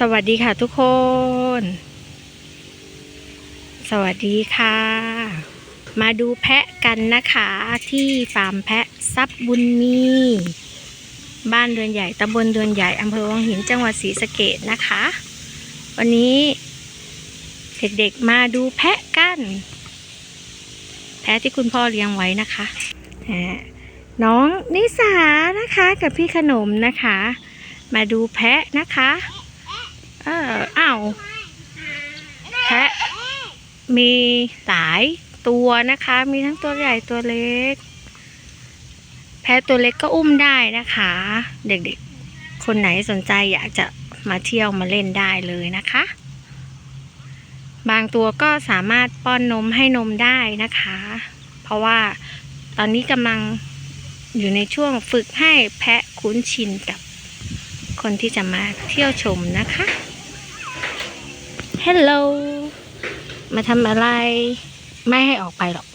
สวัสดีค่ะทุกคน สวัสดีค่ะ มาดูแพะกันนะคะ ที่ฟาร์มแพะทรัพย์บุญมี บ้านเรือนใหญ่ตำบลเรือนใหญ่อำเภอวังหินจังหวัดศรีสะเกดนะคะ วันนี้เด็กๆมาดูแพะกัน แพะที่คุณพ่อเลี้ยงไว้นะคะน้องนิสานะคะกับพี่ขนมนะคะ มาดูแพะนะคะ เอออ้าวแพะมีหลายตัวนะคะ มีทั้งตัวใหญ่ตัวเล็ก แพะตัวเล็กก็อุ้มได้นะคะ เด็กๆ คนไหนสนใจอยากจะมาเที่ยวมาเล่นได้เลยนะคะ บางตัวก็สามารถป้อนนมให้นมได้นะคะ เพราะว่าตอนนี้กำลังอยู่ในช่วงฝึกให้แพะคุ้นชินกับคนที่จะมาเที่ยวชมนะคะ ฮัลโหล มาทำอะไร ไม่ให้ออกไปหรอก